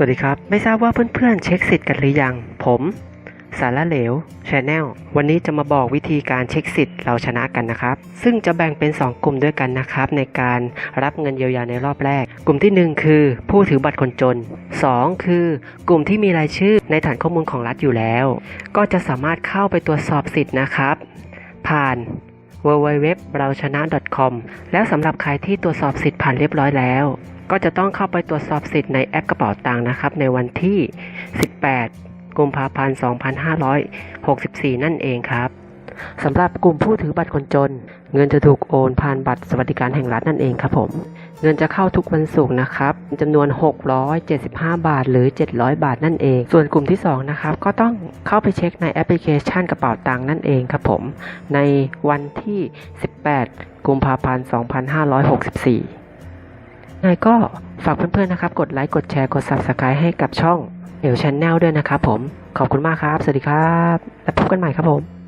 วัสดีครับ ไม่ทราบว่าเพื่อนๆเช็คสิทธิ์กันหรือยัง ผม สารเหลวชแนลวันนี้จะมาบอกวิธีการเช็คสิทธิ์เราชนะกันนะครับ ซึ่งจะแบ่งเป็น 2 กลุ่มด้วยกันนะครับ ในการรับเงินเยียวยาในรอบแรก กลุ่มที่ 1 คือผู้ถือบัตรคนจน 2 คือกลุ่มที่มีรายชื่อในฐานข้อมูลของรัฐอยู่แล้ว ก็จะสามารถเข้าไปตรวจสอบสิทธิ์นะครับ ผ่าน www เราชนะ .com แล้วสำหรับใครที่ตรวจสอบสิทธิ์ผ่านเรียบร้อยแล้ว ก็จะต้องเข้าไปตรวจสอบสิทธิ์ในแอปกระเป๋าตังค์นะครับ ในวันที่ 18 กุมภาพันธ์ 2564 นั่นเองครับสำหรับกลุ่มผู้ถือบัตรคนจน เงินจะถูกโอนผ่านบัตรสวัสดิการแห่งรัฐนั่นเองครับผม เงินจะเข้าทุกวันศุกร์นะครับจำนวน 675 บาทหรือ 700 บาทนั่นเอง ส่วนกลุ่มที่2นะครับก็ต้องเข้าไปเช็คในแอปพลิเคชันกระเป๋าตังค์นั่นเองครับผม ในวันที่ 18 กุมภาพันธ์ 2564 ไงก็ฝากเพื่อนๆนะครับ กดไลค์กดแชร์กด Subscribe ให้กับช่องเอลช n แนลด้วยนะครับผมขอบคุณมากครับ สวัสดีครับ แล้วพบกันใหม่ครับผม